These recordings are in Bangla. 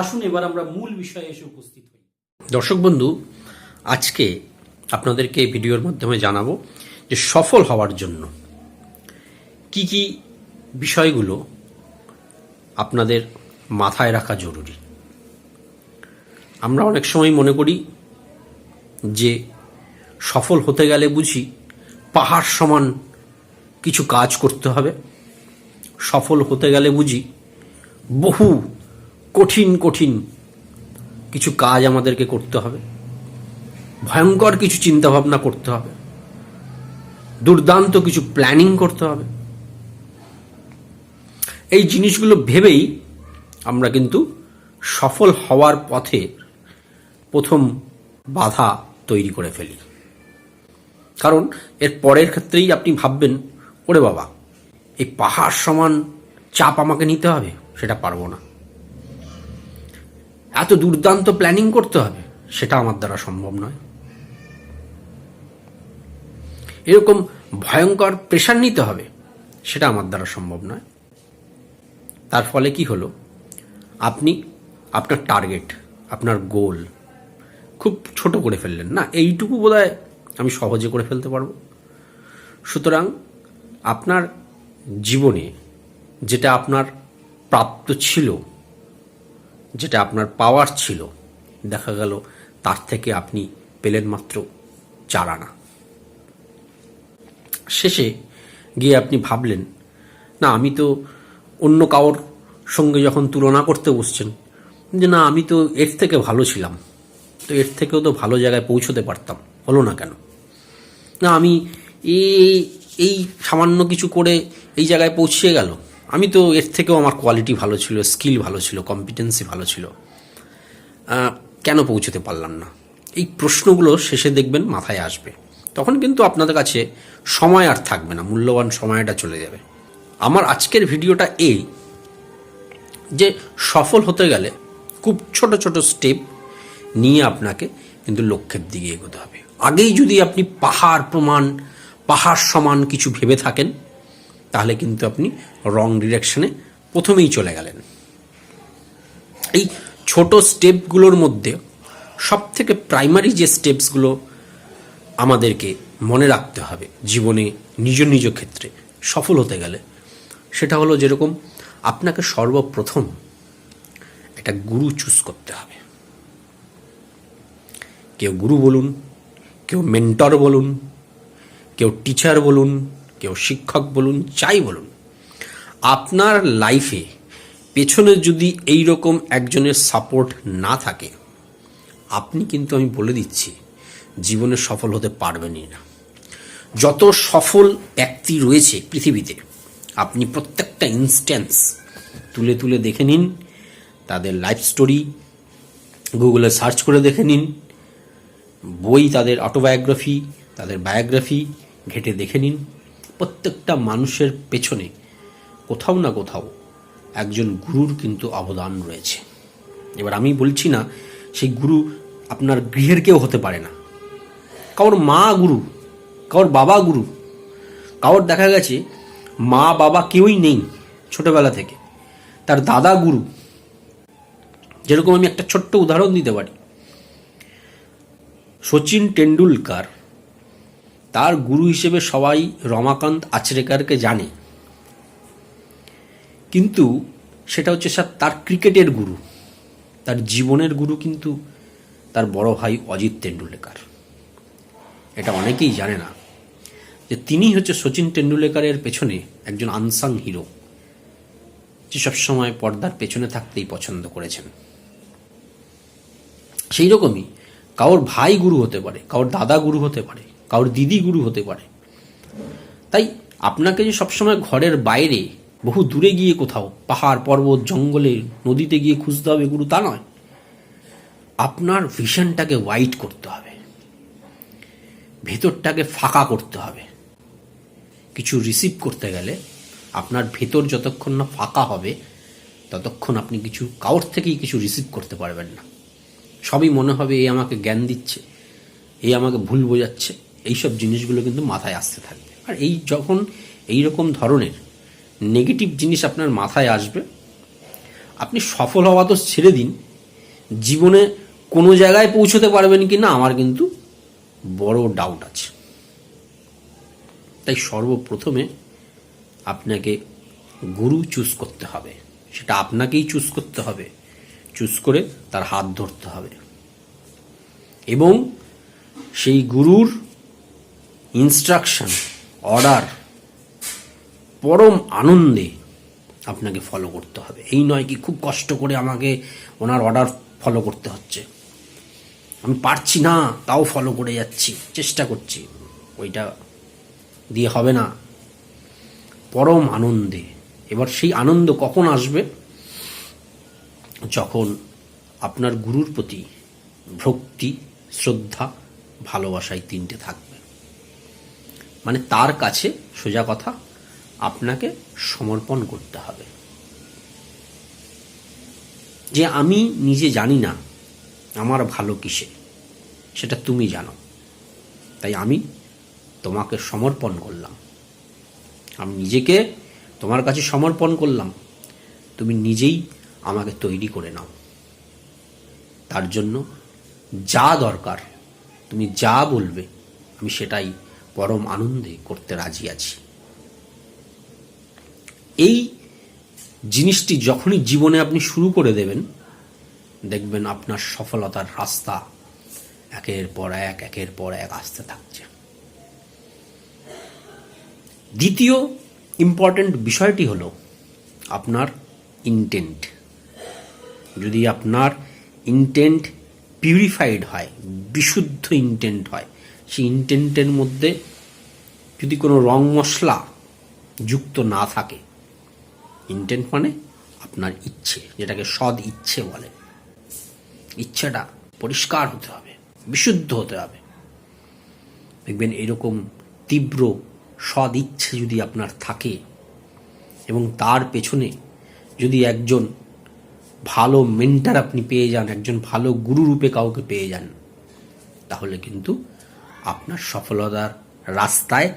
আসুন, এবার আমরা মূল বিষয়ে এসে উপস্থিত হই। দর্শক বন্ধু, আজকে আপনাদেরকে এই ভিডিওর মাধ্যমে জানাব যে সফল হওয়ার জন্য কি কি বিষয়গুলো আপনাদের মাথায় রাখা জরুরি। আমরা অনেক সময় মনে করি যে সফল হতে গেলে বুঝি পাহাড় সমান কিছু কাজ করতে হবে। সফল হতে গেলে বুঝি বহু কঠিন কঠিন কিছু কাজ আমাদেরকে করতে হবে। ভয়ঙ্কর কিছু চিন্তাভাবনা করতে হবে। দুর্দান্ত কিছু প্ল্যানিং করতে হবে। এই জিনিসগুলো ভেবেই আমরা কিন্তু সফল হওয়ার পথে প্রথম বাধা তৈরি করে ফেলি। কারণ এর পরের ক্ষেত্রেই আপনি ভাববেন, ওরে বাবা, এই পাহাড় সমান চাপ আমাকে নিতে হবে? সেটা পারব না। এত দুর্দান্ত প্ল্যানিং করতে হবে, সেটা আমার দ্বারা সম্ভব নয়। এরকম ভয়ঙ্কর প্রেশার নিতে হবে, সেটা আমার দ্বারা সম্ভব নয়। তার ফলে কি হলো? আপনি আপনার টার্গেট আপনার গোল খুব ছোট করে ফেললেন না, এইটুকু বোধ আমি সহজে করে ফেলতে পারব। সুতরাং আপনার জীবনে যেটা আপনার প্রাপ্ত ছিল যেটা আপনার পাওয়ার ছিল, দেখা গেল তার থেকে আপনি পেলেন মাত্র চার আনা শেষে গিয়ে আপনি ভাবলেন, না, আমি তো অন্য কারোর সঙ্গে যখন তুলনা করতে বসছেন, যে না, আমি তো এর থেকে ভালো ছিলাম, তো এর থেকেও তো ভালো জায়গায় পৌঁছতে পারতাম, হলো না কেন? না, আমি এই এই সামান্য কিছু করে এই জায়গায় পৌঁছিয়ে গেল আমি তো এর থেকেও আমার কোয়ালিটি ভালো ছিল স্কিল ভালো ছিল কম্পিটেন্সি ভালো ছিল। কেন পৌঁছতে পারলাম না? এই প্রশ্নগুলো শেষে দেখবেন মাথায় আসবে। তখন কিন্তু আপনাদের কাছে সময় আর থাকবে না, মূল্যবান সময়টা চলে যাবে। আমার আজকের ভিডিওটা এই যে সফল হতে গেলে খুব ছোট ছোট স্টেপ নিয়ে আপনাকে কিন্তু লক্ষ্যের দিকে এগোতে হবে। আগেই যদি আপনি পাহাড় প্রমাণ, পাহাড় সমান কিছু ভেবে থাকেন তাহলে কিন্তু আপনি রং ডিরেকশনে প্রথমেই চলে গেলেন। এই ছোট স্টেপগুলোর মধ্যে সব থেকে প্রাইমারি যে স্টেপসগুলো আমাদেরকে মনে রাখতে হবে জীবনে নিজ নিজ ক্ষেত্রে সফল হতে গেলে, সেটা হলো যেরকম আপনাকে সর্বপ্রথম একটা গুরু চুজ করতে হবে। কেউ গুরু বলুন, কেউ মেন্টর বলুন, কেউ টিচার বলুন কেউ শিক্ষক বলুন যাই বলুন, আপনার লাইফে পেছনে যদি এই রকম একজনের সাপোর্ট না থাকে, আপনি কিন্তু আমি বলে দিচ্ছি, জীবনে সফল হতে পারবেনই না। যত সফল ব্যক্তি রয়েছে পৃথিবীতে, আপনি প্রত্যেকটা ইনস্ট্যান্স তুলে তুলে দেখে নিন, তাদের লাইফ স্টোরি গুগলে সার্চ করে দেখে নিন, বই তাদের অটোবায়োগ্রাফি তাদের বায়োগ্রাফি ঘেটে দেখে নিন। প্রত্যেকটা মানুষের পেছনে কোথাও না কোথাও একজন গুরুর কিন্তু অবদান রয়েছে। এবার আমি বলছি না, সেই গুরু আপনার গৃহের কেউ হতে পারে না। কারোর মা গুরু, কারোর বাবা গুরু, কারোর দেখা গেছে মা বাবা কেউই নেই ছোটবেলা থেকে। তার দাদা গুরু। যেরকম আমি একটা ছোট্ট উদাহরণ দিতে পারি। সচিন টেন্ডুলকার তার গুরু হিসেবে সবাই রমাকান্ত আচরেকারকে জানে। কিন্তু সেটা হচ্ছে স্যার তার ক্রিকেটের গুরু। তার জীবনের গুরু কিন্তু তার বড় ভাই অজিত তেন্ডুলকার। এটা অনেকেই জানে না যে তিনি হচ্ছে সচিন টেন্ডুলকারের পেছনে একজন আনসাং হিরো যে সবসময় পর্দার পেছনে থাকতেই পছন্দ করেছেন। সেই রকমই কারোর ভাই গুরু হতে পারে কারোর দাদা গুরু হতে পারে কারোর দিদি গুরু হতে পারে। তাই আপনাকে যে সবসময় ঘরের বাইরে বহু দূরে গিয়ে কোথাও পাহাড় পর্বত, জঙ্গলে, নদীতে গিয়ে খুঁজতে হবে গুরু, তা নয়। আপনার ভিশনটাকে ওয়াইট করতে হবে। ভেতরটাকে ফাঁকা করতে হবে। কিছু রিসিভ করতে গেলে আপনার ভেতর যতক্ষণ না ফাঁকা হবে, ততক্ষণ আপনি কিছু কাউর থেকেই কিছু রিসিভ করতে পারবেন না। সবই মনে হবে এই আমাকে জ্ঞান দিচ্ছে এই আমাকে ভুল বোঝাচ্ছে। এইসব জিনিসগুলো কিন্তু মাথায় আসতে থাকবে। আর এই যখন এই রকম ধরনের নেগেটিভ জিনিস আপনার মাথায় আসবে, আপনি সফল হওয়া তো ছেড়ে দিন। জীবনে কোনো জায়গায় পৌঁছতে পারবেন কি না আমার কিন্তু বড় ডাউট আছে। তাই সর্বপ্রথমে আপনাকে গুরু চুজ করতে হবে। সেটা আপনাকেই চুজ করতে হবে। চুজ করে তার হাত ধরতে হবে। এবং সেই গুরুর ইনস্ট্রাকশন অর্ডার পরম আনন্দে আপনাকে ফলো করতে হবে। এই নয় কি খুব কষ্ট করে আমাকে ওনার অর্ডার ফলো করতে হচ্ছে। আমি পারছি না, তাও ফলো করে যাচ্ছি, চেষ্টা করছি। ওইটা দিয়ে হবে না। পরম আনন্দে। এবার সেই আনন্দ কখন আসবে? যখন আপনার গুরুর প্রতি ভক্তি, শ্রদ্ধা, ভালোবাসায় তিনটে থাকবে। মানে তার কাছে সোজা কথা, আপনাকে সমর্পণ করতে হবে। যে আমি নিজে জানি না আমার ভালো কিসে, সেটা তুমি জানো। তাই আমি তোমাকে সমর্পণ করলাম। আমি নিজেকে তোমার কাছে সমর্পণ করলাম। তুমি নিজেই আমাকে তৈরি করে নাও। তার জন্য যা দরকার, তুমি যা বলবে, আমি সেটাই পরম আনন্দে করতে রাজি আছি। এই জিনিসটি যখনই জীবনে আপনি শুরু করে দেবেন, দেখবেন আপনার সফলতার রাস্তা একের পর এক, একের পর এক আসতে থাকছে। দ্বিতীয় ইম্পর্ট্যান্ট বিষয়টি হলো আপনার ইন্টেন্ট যদি আপনার ইন্টেন্ট পিউরিফাইড হয়, বিশুদ্ধ ইন্টেন্ট হয় সেই ইন্টেন্টের মধ্যে যদি কোনো রং মশলা যুক্ত না থাকে ইন্টেন্ট মানে আপনার ইচ্ছে, যেটাকে সদ ইচ্ছে বলে। ইচ্ছাটা পরিষ্কার হতে হবে, বিশুদ্ধ হতে হবে। দেখবেন এরকম তীব্র সৎ ইচ্ছে যদি আপনার থাকে এবং তার পেছনে যদি একজন ভালো মেন্টার আপনি পেয়ে যান, একজন ভালো গুরু রূপে কাউকে পেয়ে যান, তাহলে কিন্তু আপনার সফলতার রাস্তায়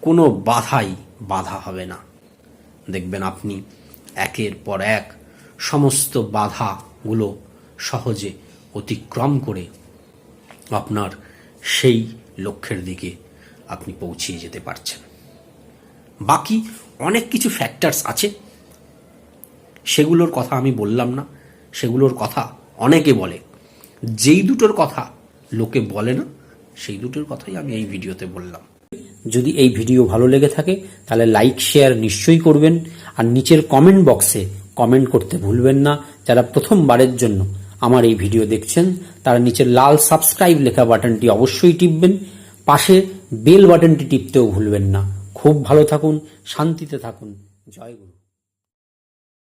কোনো বাধাই বাধা হবে না। দেখবেন আপনি একের পর এক সমস্ত বাধাগুলো সহজে অতিক্রম করে আপনার সেই লক্ষ্যের দিকে আপনি পৌঁছিয়ে যেতে পারছেন। বাকি অনেক কিছু ফ্যাক্টরস আছে। সেগুলোর কথা আমি বললাম না। সেগুলোর কথা অনেকে বলে। যেই দুটোর কথা লোকে বলে না সেই দুটোর কথাই আমি এই ভিডিওতে বললাম। যদি এই ভিডিও ভালো লেগে থাকে, তাহলে লাইক শেয়ার নিশ্চয়ই করবেন, আর নিচের কমেন্ট বক্সে কমেন্ট করতে ভুলবেন না। যারা প্রথমবারের জন্য আমার এই ভিডিও দেখছেন, তারা নিচের লাল সাবস্ক্রাইব লেখা বাটনটি অবশ্যই টিপবেন, পাশে বেল বাটনটি টিপতেও ভুলবেন না। খুব ভালো থাকুন, শান্তিতে থাকুন। জয় গুরু।